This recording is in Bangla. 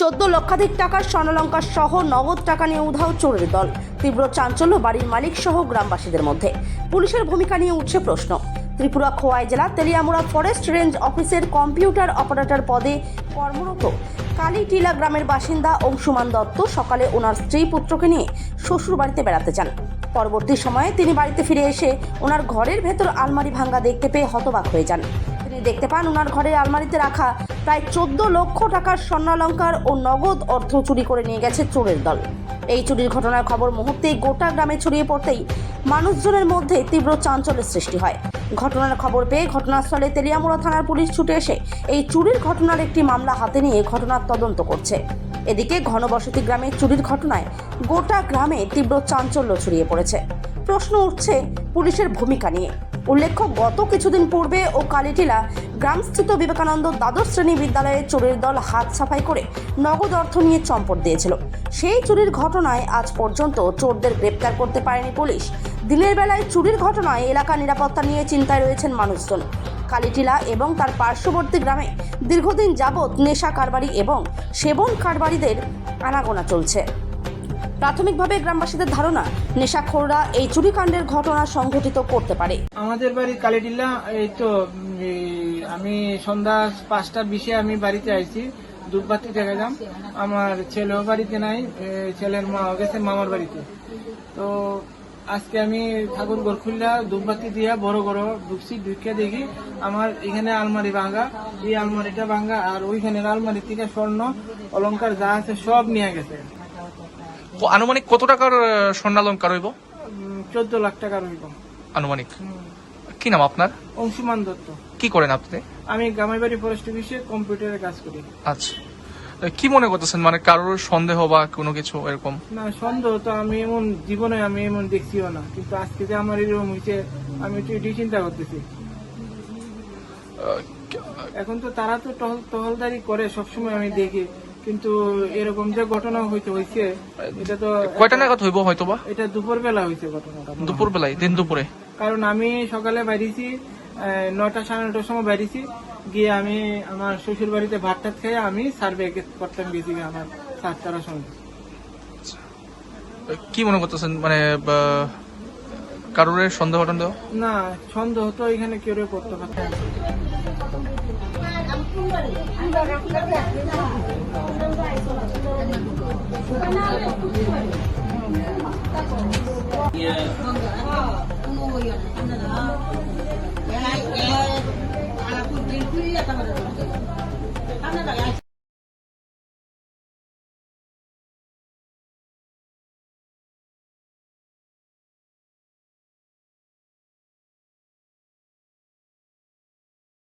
চোদ্দ লক্ষাধিক টাকার স্বর্ণলঙ্কার সহ নগদ টাকা নিয়ে উধাও চোরের দল। তীব্র চাঞ্চল্য বাড়ির মালিক সহ গ্রামবাসীদের মধ্যে। পুলিশের ভূমিকা নিয়ে উঠছে প্রশ্ন। ত্রিপুরা খোয়াই জেলা, তেলিয়ামুড়া ফরেস্ট রেঞ্জ অফিসের কম্পিউটার অপারেটর পদে কর্মরত কালীটিলা গ্রামের বাসিন্দা অংশুমান দত্ত সকালে ওনার স্ত্রী পুত্রকে নিয়ে শ্বশুর বাড়িতে বেড়াতে যান। পরবর্তী সময়ে তিনি বাড়িতে ফিরে এসে ওনার ঘরের ভেতর আলমারি ভাঙ্গা দেখতে পেয়ে হতবাক হয়ে যান। তিনি দেখতে পান ওনার ঘরের আলমারিতে রাখা প্রায় চোদ্দ লক্ষ টাকার স্বর্ণালঙ্কার ও নগদ অর্থ চুরি করে নিয়ে গেছে চোরের দল। এই চুরির ঘটনার খবর মুহূর্তেই গোটা গ্রামে ছড়িয়ে পড়তেই মানুষজনের মধ্যে তীব্র চাঞ্চল্যের সৃষ্টি হয়। ঘটনার খবর পেয়ে ঘটনাস্থলে তেলিয়ামুড়া থানার পুলিশ ছুটে এসে এই চুরির ঘটনার একটি মামলা হাতে নিয়ে ঘটনার তদন্ত করছে। এদিকে ঘনবসতি গ্রামে চুরির ঘটনায় গোটা গ্রামে তীব্র চাঞ্চল্য ছড়িয়ে পড়েছে। প্রশ্ন উঠছে, পুলিশের ভূমিকা নিয়ে। উল্লেখ্য, গত কিছুদিন পূর্বে ও কালীটিলা গ্রামস্থিত বিবেকানন্দ দ্বাদশ শ্রেণি বিদ্যালয়ে চোরের দল হাত সাফাই করে নগদ অর্থ নিয়ে চম্পট দিয়েছিল। সেই চুরির ঘটনায় আজ পর্যন্ত চোরদের গ্রেপ্তার করতে পারেনি পুলিশ। দিনের বেলায় চুরির ঘটনায় এলাকা নিরাপত্তা নিয়ে চিন্তায় রয়েছেন মানুষজন। কালীটিলা এবং তার পার্শ্ববর্তী গ্রামে দীর্ঘদিন যাবৎ নেশা কারবারি এবং সেবন কারবারিদের আনাগোনা চলছে। প্রাথমিকভাবে গ্রামবাসীদের ধারণা, নেশাখোররা এই চুরিকাণ্ডের ঘটনা সংঘটিত করতে পারে। আমাদের বাড়ি কালীটিলা এই তো আমি সন্ধ্যা পাঁচটা বিশে আমি বাড়িতে আইছি, দুধবাতি দেখে যাম আমার ছেলেও বাড়িতে নাই ছেলের মা গেছে মামার বাড়িতে। তো আজকে আমি ঠাকুর ঘর খুললা ধূপবাতি দিয়া বড় বড় ঢুকছি, ঢুকে দেখি আমার এখানে আলমারি ভাঙা, এই আলমারিটা ভাঙা, আর ওইখানের আলমারি থেকে স্বর্ণ, অলংকার যা আছে সব নিয়ে গেছে। আনুমানিক কত টাকার স্বর্ণালঙ্কার হইব? চোদ্দ লাখ টাকা রইব আনুমানিক। কি নাম আপনার? অংশুমান দত্ত। কি করেন আপনি? আমি গ্রামের ফরেস্ট অফিসে কম্পিউটারে কাজ করি। আচ্ছা। কি মনে করতেছেন? মানে কারোর সন্দেহ বা কোনো কিছু এরকম? না সন্দেহ তো আমি এমন জীবনে আমি এমন দেখছিও না। কিন্তু আজকে যে আমার এরকম হয়েছে আমি একটু এটাই চিন্তা করতেছি। এখন তো তারা তো টহল টহলদারি করে সবসময় আমি দেখি। কিন্তু এরকম যে ঘটনা হইতে হয়েছে এটা তো কয়টা নাগাদ হইব হয়তো বা এটা দুপুর বেলা হয়েছে ঘটনাটা দুপুর বেলায় দিন দুপুরে? কারণ আমি সকালে বাইরেছি নয়টা সাড়ে নটার সময় বাইরেছি গিয়ে আমি আমার শ্বশুর বাড়িতে ভাত টাত খেয়ে আমি সার্ভে করতাম গেছি আমার সাতটার সময়। আহ, কি মনে করতেছেন? মানে কারোর সন্দেহ না সন্দেহ তো এখানে কেউ করতে পারছে না